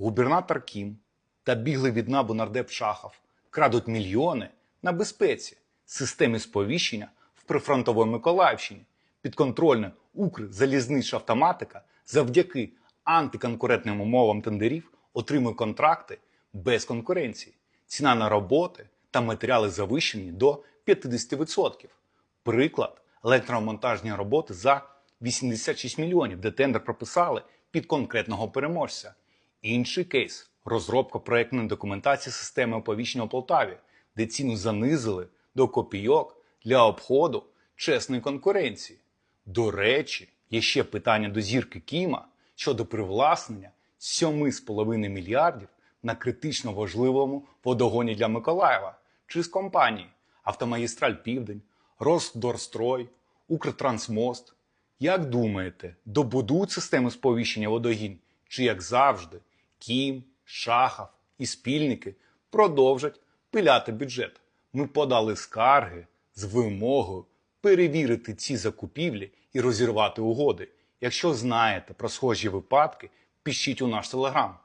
Губернатор Кім та біглий від набу нардеп Шахов крадуть мільйони на безпеці, системі сповіщення в прифронтовій Миколаївщині, підконтрольна Укрзалізнична автоматика завдяки антиконкурентним умовам тендерів отримує контракти без конкуренції. Ціна на роботи та матеріали завищені до 50%. Приклад електромонтажні роботи за 86 мільйонів, де тендер прописали під конкретного переможця. Інший кейс розробка проектної документації системи оповіщення у Полтаві, де ціну занизили до копійок для обходу чесної конкуренції. До речі, є ще питання до зірки Кіма щодо привласнення 7,5 мільярдів на критично важливому водогоні для Миколаєва чи з компаній Автомагістраль Південь, Росдорстрой, Укртрансмост. Як думаєте, добудують систему сповіщення водогін? Чи як завжди, Кім, Шахов і спільники продовжать пиляти бюджет? Ми подали скарги з вимогою перевірити ці закупівлі і розірвати угоди. Якщо знаєте про схожі випадки, пишіть у наш телеграм.